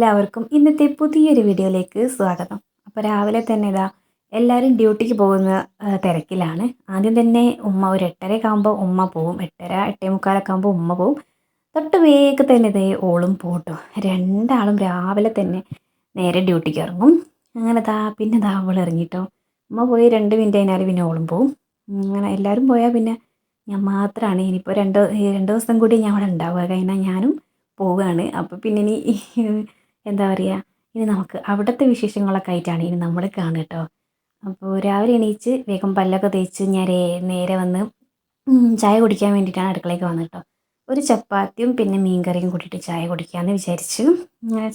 എല്ലാവർക്കും ഇന്നത്തെ പുതിയൊരു വീഡിയോയിലേക്ക് സ്വാഗതം. അപ്പോൾ രാവിലെ തന്നെ ഇതാ എല്ലാവരും ഡ്യൂട്ടിക്ക് പോകുന്ന തിരക്കിലാണ്. ആദ്യം തന്നെ ഉമ്മ ഒരു എട്ടരയൊക്കെ ആകുമ്പോൾ ഉമ്മ പോവും. എട്ടര എട്ടേ മുക്കാലൊക്കെ ആകുമ്പോൾ ഉമ്മ പോവും. തൊട്ട് വേഗം തന്നെ ഇതേ ഓളും പോട്ടോ. രണ്ടാളും രാവിലെ തന്നെ നേരെ ഡ്യൂട്ടിക്ക് ഇറങ്ങും. അങ്ങനെ ദാ പിന്നെ ദാ അവൾ ഇറങ്ങിട്ടോ. ഉമ്മ പോയി രണ്ട് മിനിറ്റ് കഴിഞ്ഞാൽ പിന്നെ ഓളും പോവും. അങ്ങനെ എല്ലാവരും പോയാൽ പിന്നെ ഞാൻ മാത്രമാണ് ഇനിയിപ്പോൾ രണ്ട് രണ്ട് ദിവസം കൂടി ഞാൻ അവിടെ ഉണ്ടാവുക. കഴിഞ്ഞാൽ ഞാനും പോവുകയാണ് അപ്പോൾ പിന്നെ ഇനി എന്താ പറയുക ഇനി നമുക്ക് അവിടുത്തെ വിശേഷങ്ങളൊക്കെ ആയിട്ടാണ് ഇനി നമ്മൾ കാണുക കേട്ടോ അപ്പോൾ രാവിലെ എണീച്ച് വേഗം പല്ലൊക്കെ തേച്ച് ഞാൻ നേരെ വന്ന് ചായ കുടിക്കാൻ വേണ്ടിയിട്ടാണ് അടുക്കളയ്ക്ക് വന്നത് കേട്ടോ ഒരു ചപ്പാത്തിയും പിന്നെ മീൻകറിയും കൂട്ടിയിട്ട് ചായ കുടിക്കാമെന്ന് വിചാരിച്ചു.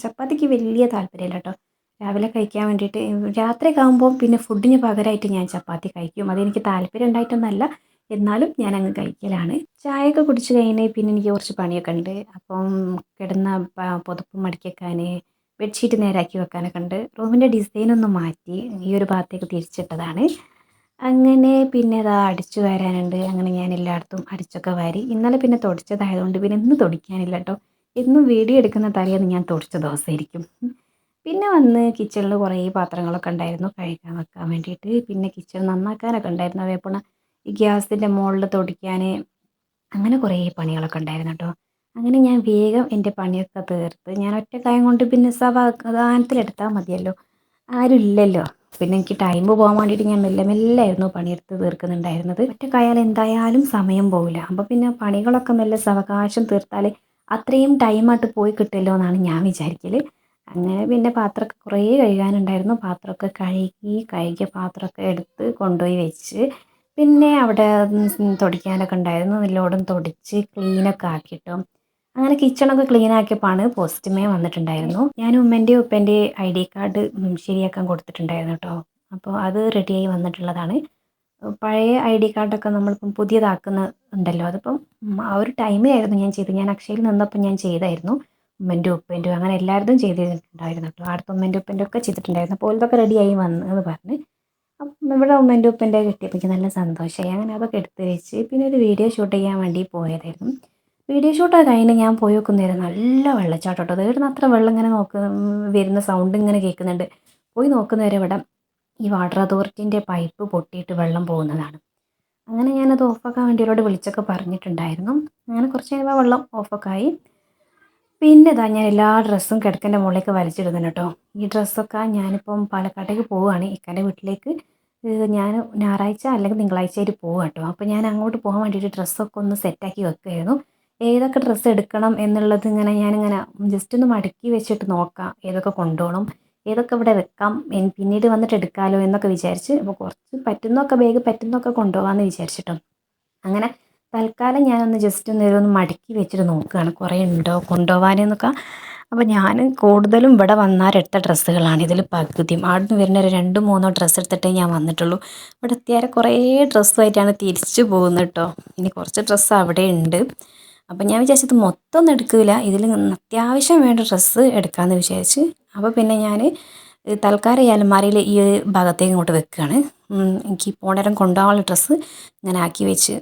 ചപ്പാത്തിക്ക് വലിയ താല്പര്യമില്ല കേട്ടോ രാവിലെ കഴിക്കാൻ വേണ്ടിയിട്ട് രാത്രി ആകുമ്പോൾ പിന്നെ ഫുഡിന് പകരമായിട്ട് ഞാൻ ചപ്പാത്തി കഴിക്കും. അതെനിക്ക് താല്പര്യം ഉണ്ടായിട്ടൊന്നല്ല. എന്നാലും ഞാൻ അങ്ങ് കഴിക്കലാണ്. ചായയൊക്കെ കുടിച്ച് കഴിഞ്ഞ് പിന്നെ എനിക്ക് കുറച്ച് പണിയൊക്കെ ഉണ്ട്. അപ്പം കിടന്ന പുതപ്പ് മടിക്കാൻ ബെഡ്ഷീറ്റ് നേരാക്കി വെക്കാനൊക്കെ ഉണ്ട്. റൂമിന്റെ ഡിസൈൻ ഒന്ന് മാറ്റി ഈ ഒരു ഭാഗത്തേക്ക് തിരിച്ചിട്ടതാണ്. അങ്ങനെ പിന്നെ അത് അടിച്ചു വരാനുണ്ട്. അങ്ങനെ ഞാൻ എല്ലായിടത്തും അടിച്ചൊക്കെ വാരി. ഇന്നലെ പിന്നെ തുടച്ചതായതുകൊണ്ട് പിന്നെ ഇന്ന് തുടയ്ക്കാനില്ല കേട്ടോ. എന്നും വീഡിയോ എടുക്കുന്ന തലേന്ന് ഞാൻ തുടച്ച ദിവസമായിരിക്കും. പിന്നെ വന്ന് കിച്ചണിൽ കുറേ പാത്രങ്ങളൊക്കെ ഉണ്ടായിരുന്നു കഴുകാൻ വെക്കാൻ വേണ്ടിയിട്ട്. പിന്നെ കിച്ചൺ നന്നാക്കാനൊക്കെ ഉണ്ടായിരുന്നു. അതേപോലെ ഈ ഗ്യാസിന്റെ മുകളിൽ തൊടിക്കാൻ അങ്ങനെ കുറേ പണികളൊക്കെ ഉണ്ടായിരുന്നു കേട്ടോ. അങ്ങനെ ഞാൻ വേഗം എന്റെ പണിയൊക്കെ തീർത്ത് ഞാൻ ഒറ്റ ഒറ്റക്കായം കൊണ്ട് പിന്നെ സമാധാനത്തിലെടുത്താൽ മതിയല്ലോ. ആരും ഇല്ലല്ലോ. പിന്നെ എനിക്ക് ടൈം പോകാൻ വേണ്ടിയിട്ട് ഞാൻ മെല്ലെ മെല്ലെ ആയിരുന്നു പണിയെടുത്ത് തീർക്കുന്നുണ്ടായിരുന്നത്. ഒറ്റക്കായാൽ എന്തായാലും സമയം പോകില്ല അപ്പോൾ പിന്നെ പണികളൊക്കെ മെല്ലെ സവകാശം തീർത്താൽ അത്രയും ടൈമായിട്ട് പോയി കിട്ടുമല്ലോ എന്നാണ് ഞാൻ വിചാരിക്കൽ അങ്ങനെ പിന്നെ പാത്രമൊക്കെ കുറേ കഴുകാനുണ്ടായിരുന്നു. പാത്രമൊക്കെ കഴുകി കഴുകിയ പാത്രമൊക്കെ എടുത്ത് കൊണ്ടുപോയി വെച്ച് പിന്നെ അവിടെ തുടയ്ക്കാനൊക്കെ ഉണ്ടായിരുന്നു. നല്ലോണം തുടച്ച് ക്ലീനൊക്കെ ആക്കിയിട്ടും. അങ്ങനെ കിച്ചണൊക്കെ ക്ലീൻ ആക്കിയപ്പോഴാണ് പോസ്റ്റ്മേ വന്നിട്ടുണ്ടായിരുന്നു. ഞാൻ ഉമ്മന്റെയും ഉപ്പന്റെ ഐ ഡി കാർഡ് ശരിയാക്കാൻ കൊടുത്തിട്ടുണ്ടായിരുന്നു കേട്ടോ. അപ്പോൾ അത് റെഡിയായി വന്നിട്ടുള്ളതാണ്. പഴയ ഐ ഡി കാർഡൊക്കെ നമ്മളിപ്പം പുതിയതാക്കുന്ന ഉണ്ടല്ലോ. അതിപ്പം ആ ഒരു ടൈമിലായിരുന്നു ഞാൻ ചെയ്തത്. ഞാൻ അക്ഷയയിൽ നിന്നപ്പോൾ ഞാൻ ചെയ്തായിരുന്നു. ഉമ്മന്റെ ഉപ്പന്റെ അങ്ങനെ എല്ലായിടത്തും ചെയ്തിട്ടുണ്ടായിരുന്നു കേട്ടോ. അടുത്ത ഉമ്മന്റെ ഉപ്പന്റെ ഒക്കെ ചെയ്തിട്ടുണ്ടായിരുന്നു. അപ്പോൾ ഇതൊക്കെ റെഡിയായി വന്നു എന്ന് പറഞ്ഞ് അപ്പം ഇവിടെ ഉമ്മന്റെ ഉപ്പന്റെ കിട്ടിയപ്പോൾ എനിക്ക് നല്ല സന്തോഷമായി. അങ്ങനെ അതൊക്കെ എടുത്ത് വെച്ച് പിന്നെ ഒരു വീഡിയോ ഷൂട്ട് ചെയ്യാൻ വേണ്ടി പോയതായിരുന്നു. വീഡിയോ ഷൂട്ട് കഴിഞ്ഞ് ഞാൻ പോയി നോക്കുന്നേരം നല്ല വെള്ളച്ചാട്ടം കേട്ടോ. അതായിരുന്നു അത്ര വെള്ളം ഇങ്ങനെ നോക്ക് വരുന്ന സൗണ്ട് ഇങ്ങനെ കേൾക്കുന്നുണ്ട്. പോയി നോക്കുന്നേരം ഇവിടെ ഈ വാട്ടർ അതോറിറ്റീന്റെ പൈപ്പ് പൊട്ടിയിട്ട് വെള്ളം പോകുന്നതാണ്. അങ്ങനെ ഞാനത് ഓഫാക്കാൻ വേണ്ടി അവരോട് വിളിച്ചൊക്കെ പറഞ്ഞിട്ടുണ്ടായിരുന്നു. അങ്ങനെ കുറച്ച് കഴിയുമ്പോൾ വെള്ളം ഓഫൊക്കെ ആയി. പിന്നെ ഇതാ ഞാൻ എല്ലാ ഡ്രസ്സും കിടക്കന്റെ മുകളിലേക്ക് വലിച്ചിടുന്നുണ്ട് കേട്ടോ. ഈ ഡ്രസ്സൊക്കെ ഞാനിപ്പം പാലക്കാട്ടേക്ക് പോവുകയാണ്. ഇക്കാന്റെ വീട്ടിലേക്ക് ഞാൻ ഞായറാഴ്ച അല്ലെങ്കിൽ തിങ്കളാഴ്ച ആയിട്ട് പോവുക കേട്ടോ. അപ്പോൾ ഞാൻ അങ്ങോട്ട് പോകാൻ വേണ്ടിയിട്ട് ഡ്രസ്സൊക്കെ ഒന്ന് സെറ്റാക്കി വെക്കുകയായിരുന്നു. ഏതൊക്കെ ഡ്രസ്സ് എടുക്കണം എന്നുള്ളത് ഇങ്ങനെ ഞാനിങ്ങനെ ജസ്റ്റ് ഒന്ന് മടക്കി വെച്ചിട്ട് നോക്കാം. ഏതൊക്കെ കൊണ്ടുപോകണം ഏതൊക്കെ ഇവിടെ വെക്കാം പിന്നീട് വന്നിട്ട് എടുക്കാമല്ലോ എന്നൊക്കെ വിചാരിച്ച് അപ്പോൾ കുറച്ച് പറ്റുന്നൊക്കെ ബാഗ് പറ്റുന്നൊക്കെ കൊണ്ടുപോകാമെന്ന് വിചാരിച്ചിട്ടും. അങ്ങനെ തൽക്കാലം ഞാനൊന്ന് ജസ്റ്റ് ഒന്ന് ഇതൊന്ന് മടക്കി വെച്ചിട്ട് നോക്കുകയാണ്. കുറേ ഉണ്ടോ? കൊണ്ടുപോകാനെന്നൊക്കെ അപ്പോൾ ഞാൻ കൂടുതലും ഇവിടെ വന്നാരെടുത്ത ഡ്രസ്സുകളാണ്. ഇതിൽ പകുതിയും. അവിടുന്ന് വരുന്ന ഒരു രണ്ട് മൂന്നോ ഡ്രസ്സ് എടുത്തിട്ടേ ഞാൻ വന്നിട്ടുള്ളൂ. ഇവിടെ എത്തിയാൽ കുറേ ഡ്രസ്സുമായിട്ടാണ് തിരിച്ചു പോകുന്നത് കേട്ടോ. ഇനി കുറച്ച് ഡ്രസ്സ് അവിടെ ഉണ്ട്. അപ്പോൾ ഞാൻ വിചാരിച്ചത് മൊത്തം ഒന്നും എടുക്കില്ല ഇതിൽ അത്യാവശ്യം വേണ്ട ഡ്രസ്സ് എടുക്കാമെന്ന് വിചാരിച്ച്. അപ്പോൾ പിന്നെ ഞാൻ തൽക്കാലം ഈ അലമാരയിൽ ഈ ഭാഗത്തേക്ക് ഇങ്ങോട്ട് വെക്കുകയാണ് എനിക്ക് പോണേരം കൊണ്ടുപോകാനുള്ള ഡ്രസ്സ് ഞാൻ ആക്കി വെച്ച്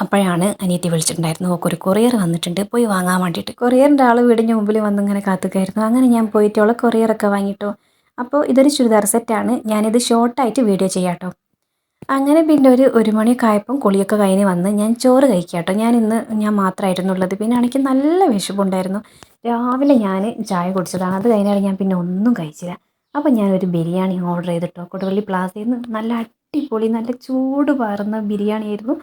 അപ്പോഴാണ് അനിയത്തി വിളിച്ചിട്ടുണ്ടായിരുന്നു ഓക്ക് ഒരു കൊറിയർ വന്നിട്ടുണ്ട്. പോയി വാങ്ങാൻ വേണ്ടിയിട്ട്. കൊറിയറിന്റെ ആൾ വീടിന്റെ മുമ്പിൽ വന്ന് ഇങ്ങനെ കാത്തുക്കായിരുന്നു അങ്ങനെ ഞാൻ പോയിട്ട് അവളെ കൊറിയറൊക്കെ വാങ്ങിട്ടോ. അപ്പോൾ ഇതൊരു ചുരിദാർ സെറ്റാണ്. ഞാനിത് ഷോർട്ടായിട്ട് വീഡിയോ ചെയ്യാം കേട്ടോ അങ്ങനെ പിന്നെ ഒരു ഒരു മണിയൊക്കെ ആയപ്പം കുളിയൊക്കെ കഴിഞ്ഞ് വന്ന് ഞാൻ ചോറ് കഴിക്കാം കേട്ടോ ഞാൻ ഇന്ന് ഞാൻ മാത്രമായിരുന്നു ഉള്ളത്. പിന്നെ എനിക്ക് നല്ല വിശപ്പുണ്ടായിരുന്നു. രാവിലെ ഞാൻ ചായ കുടിച്ചതാണ്. അത് കഴിഞ്ഞാൽ ഞാൻ പിന്നെ ഒന്നും കഴിച്ചില്ല. അപ്പോൾ ഞാനൊരു ബിരിയാണി ഓർഡർ ചെയ്തിട്ടോ. കൊടുവള്ളി പ്ലാസയിൽ നിന്ന് നല്ല അടിപൊളി നല്ല ചൂട് പാറുന്ന ബിരിയാണി ആയിരുന്നു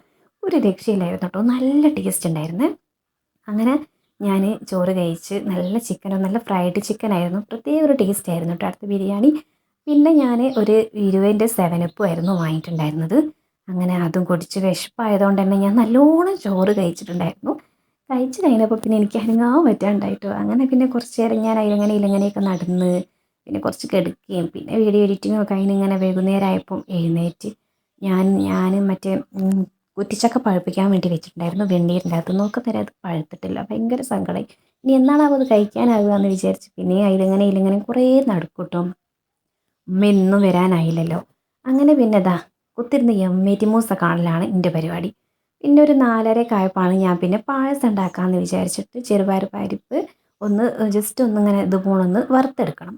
ഒരു രക്ഷയില്ലായിരുന്നു കേട്ടോ. നല്ല ടേസ്റ്റ് ഉണ്ടായിരുന്നേ. അങ്ങനെ ഞാൻ ചോറ് കഴിച്ച് നല്ല ചിക്കനോ നല്ല ഫ്രൈഡ് ചിക്കൻ ആയിരുന്നു. പ്രത്യേക ഒരു ടേസ്റ്റ് ആയിരുന്നു കേട്ടോ അടുത്ത ബിരിയാണി. പിന്നെ ഞാൻ ഒരു ഇരുപതിന്റെ സെവനപ്പും ആയിരുന്നു വാങ്ങിയിട്ടുണ്ടായിരുന്നത്. അങ്ങനെ അതും കുടിച്ച് വിശപ്പായതുകൊണ്ട് തന്നെ ഞാൻ നല്ലോണം ചോറ് കഴിച്ചിട്ടുണ്ടായിരുന്നു. കഴിച്ച് കഴിഞ്ഞപ്പോൾ പിന്നെ എനിക്ക് അനങ്ങാൻ പറ്റാണ്ടായിട്ടോ അങ്ങനെ പിന്നെ കുറച്ച് നേരം ഞാൻ അതിലങ്ങനെ ഇലങ്ങനെയൊക്കെ നടന്ന് പിന്നെ കുറച്ച് കിടക്കുകയും പിന്നെ വീഡിയോ എഡിറ്റിങ്ങും ഒക്കെ അതിനിങ്ങനെ വൈകുന്നേരമായപ്പം എഴുന്നേറ്റ് ഞാൻ ഞാൻ മറ്റേ കുറ്റിച്ചക്ക പഴുപ്പിക്കാൻ വേണ്ടി വെച്ചിട്ടുണ്ടായിരുന്നു. വെണ്ണീരിന്റെ അകത്ത് നോക്കുന്നേരം അത് പഴുത്തിട്ടില്ല. ഭയങ്കര സങ്കടമായി ഇനി എന്നാണാവും അത് കഴിക്കാനാവുക എന്ന് വിചാരിച്ച് പിന്നെ അതിലിങ്ങനെ ഇതിലിങ്ങനെ കുറേ നടക്കൂട്ടും അമ്മ ഇന്നും വരാനായില്ലല്ലോ. അങ്ങനെ പിന്നെ ദാ കുത്തിരുന്ന് എമ്മേറ്റി മൂസ കാണലാണ് എന്റെ പരിപാടി. പിന്നെ ഒരു നാലരയൊക്കെ ആയപ്പോഴാണ് ഞാൻ പിന്നെ പായസം ഉണ്ടാക്കാമെന്ന് വിചാരിച്ചിട്ട് ചെറുപയർ പരിപ്പ് ഒന്ന് ജസ്റ്റ് ഒന്നിങ്ങനെ ഇതുപോലൊന്ന് വറുത്തെടുക്കണം.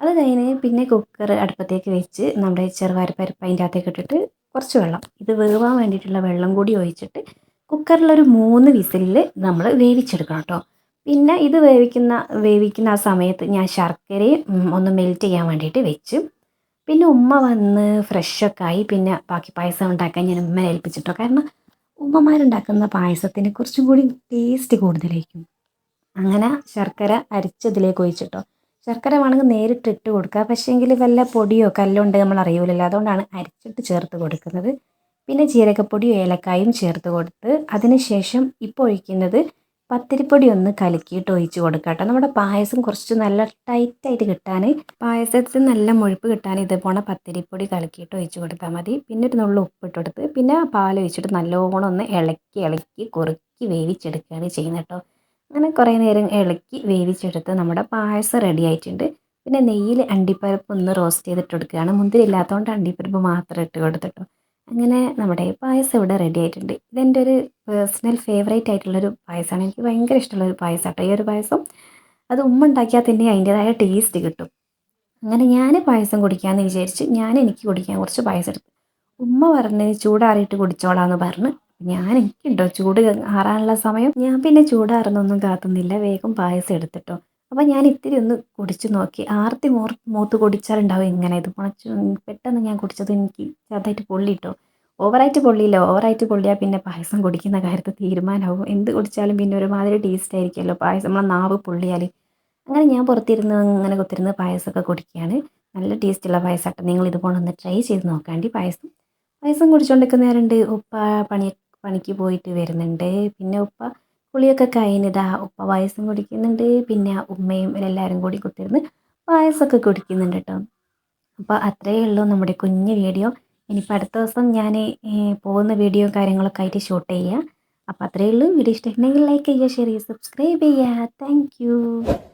അത് കഴിഞ്ഞ് പിന്നെ കുക്കർ അടുപ്പത്തേക്ക് വെച്ച് നമ്മുടെ ചെറുപയർ പരിപ്പ് അതിന്റെ അകത്തേക്ക് ഇട്ടിട്ട് കുറച്ച് വെള്ളം. ഇത് വേവാൻ വേണ്ടിയിട്ടുള്ള വെള്ളം കൂടി ഒഴിച്ചിട്ട് കുക്കറിലൊരു മൂന്ന് വിസിലിൽ നമ്മൾ വേവിച്ചെടുക്കണം കേട്ടോ. പിന്നെ ഇത് വേവിക്കുന്ന വേവിക്കുന്ന ആ സമയത്ത് ഞാൻ ശർക്കരയും ഒന്ന് മെൽറ്റ് ചെയ്യാൻ വേണ്ടിയിട്ട് വെച്ചു. പിന്നെ ഉമ്മ വന്ന് ഫ്രഷൊക്കെ ആയി പിന്നെ ബാക്കി പായസം ഉണ്ടാക്കാൻ ഞാൻ ഉമ്മനെ ഏൽപ്പിച്ചിട്ടോ കാരണം ഉമ്മമാരുണ്ടാക്കുന്ന പായസത്തിന് കുറച്ചും കൂടി ടേസ്റ്റ് കൂടുതലായിരിക്കും. അങ്ങനെ ശർക്കര അരിച്ചതിലേക്ക് ഒഴിച്ചിട്ടോ. ശർക്കര വേണമെങ്കിൽ നേരിട്ട് ഇട്ട് കൊടുക്കുക. പക്ഷേങ്കിൽ വല്ല പൊടിയോ കല്ലോ ഉണ്ട് നമ്മൾ അറിയൂലല്ലോ. അതുകൊണ്ടാണ് അരിച്ചിട്ട് ചേർത്ത് കൊടുക്കുന്നത്. പിന്നെ ജീരകപ്പൊടിയും ഏലക്കായും ചേർത്ത് കൊടുത്ത് അതിനുശേഷം ഇപ്പോൾ ഒഴിക്കുന്നത് പത്തിരിപ്പൊടി ഒന്ന് കലക്കിയിട്ട് ഒഴിച്ച് കൊടുക്കുക കേട്ടോ. നമ്മുടെ പായസം കുറച്ച് നല്ല ടൈറ്റായിട്ട് കിട്ടാൻ പായസത്തിന് നല്ല മുഴുപ്പ് കിട്ടാൻ ഇതുപോലെ പത്തിരിപ്പൊടി കലക്കിയിട്ട് ഒഴിച്ച് കൊടുത്താൽ മതി. പിന്നെ ഒരു നുള്ളു ഉപ്പിട്ട് കൊടുത്ത് പിന്നെ പാൽ ഒഴിച്ചിട്ട് നല്ലോണം ഒന്ന് ഇളക്കി ഇളക്കി കുറുക്കി വേവിച്ചെടുക്കുകയാണ് ചെയ്യുന്നത് കേട്ടോ. അങ്ങനെ കുറേ നേരം ഇളക്കി വേവിച്ചെടുത്ത് നമ്മുടെ പായസം റെഡി ആയിട്ടുണ്ട്. പിന്നെ നെയ്യിൽ അണ്ടിപ്പരിപ്പ് ഒന്ന് റോസ്റ്റ് ചെയ്തിട്ട് കൊടുക്കുകയാണ്. മുന്തിരി ഇല്ലാത്തതുകൊണ്ട് അണ്ടിപ്പരിപ്പ് മാത്രം ഇട്ട് കൊടുത്തിട്ടു. അങ്ങനെ നമ്മുടെ പായസം ഇവിടെ റെഡി ആയിട്ടുണ്ട്. ഇതെന്റെ ഒരു പേഴ്സണൽ ഫേവറേറ്റ് ആയിട്ടുള്ളൊരു പായസമാണ്. എനിക്ക് ഭയങ്കര ഇഷ്ടമുള്ളൊരു പായസം കേട്ടോ ഈ ഒരു പായസം അത് ഉമ്മ ഉണ്ടാക്കിയാൽ തന്നെ അതിന്റെതായ ടേസ്റ്റ് കിട്ടും. അങ്ങനെ ഞാൻ പായസം കുടിക്കാമെന്ന് വിചാരിച്ച് ഞാൻ എനിക്ക് കുടിക്കാൻ കുറച്ച് പായസം എടുത്തു. ഉമ്മ പറഞ്ഞ് ചൂടാറിയിട്ട് കുടിച്ചോളാമെന്ന് പറഞ്ഞ് ഞാൻ എനിക്കുണ്ടോ ചൂട് ആറാനുള്ള സമയം? ഞാൻ പിന്നെ ചൂടാറുന്നൊന്നും കാത്തുന്നില്ല. വേഗം പായസം എടുത്തിട്ടോ. അപ്പോൾ ഞാൻ ഇത്തിരി ഒന്ന് കുടിച്ചു നോക്കി. ആർത്തി മോർ മൂത്ത് കുടിച്ചാലുണ്ടാവും ഇങ്ങനെ ഇത്. മുളച്ചു പെട്ടെന്ന് ഞാൻ കുടിച്ചത് എനിക്ക് ചെറുതായിട്ട് പൊള്ളിട്ടോ. ഓവറായിട്ട് പൊള്ളിയില്ല. ഓവറായിട്ട് പൊള്ളിയാൽ പിന്നെ പായസം കുടിക്കുന്ന കാര്യത്തിൽ തീരുമാനമാവും. എന്ത് കുടിച്ചാലും പിന്നെ ഒരുമാതിരി ടേസ്റ്റ് ആയിരിക്കുമല്ലോ. പായസം നമ്മളെ നാവ് പൊള്ളിയാൽ അങ്ങനെ ഞാൻ പുറത്തിരുന്ന് അങ്ങനെ കുത്തിരുന്ന് പായസമൊക്കെ കുടിക്കുകയാണ്. നല്ല ടേസ്റ്റുള്ള പായസമാട്ടോ. നിങ്ങൾ ഇതുപോലെ ഒന്ന് ട്രൈ ചെയ്ത് നോക്കാണ്ടി പായസം. പായസം കുടിച്ചുകൊണ്ടിരിക്കുന്ന നേരമുണ്ട് ഉപ്പ പണി പണിക്ക് പോയിട്ട് വരുന്നുണ്ട്. പിന്നെ ഉപ്പ കുളിയൊക്കെ കഴിഞ്ഞതാ ഉപ്പ പായസം കുടിക്കുന്നുണ്ട്. പിന്നെ ഉമ്മയും എല്ലാവരും കൂടി കുത്തിരുന്ന് പായസമൊക്കെ കുടിക്കുന്നുണ്ട് കേട്ടോ. അപ്പോൾ അത്രയേ ഉള്ളൂ നമ്മുടെ കുഞ്ഞ് വീഡിയോ. ഇനിയിപ്പോൾ അടുത്ത ദിവസം ഞാൻ പോകുന്ന വീഡിയോ കാര്യങ്ങളൊക്കെ ആയിട്ട് ഷൂട്ട് ചെയ്യുക അപ്പോൾ അത്രയേ ഉള്ളൂ. വീഡിയോ ഇഷ്ടമായിട്ടുണ്ടെങ്കിൽ ലൈക്ക് ചെയ്യുക ഷെയർ ചെയ്യുക സബ്സ്ക്രൈബ് ചെയ്യുക. താങ്ക്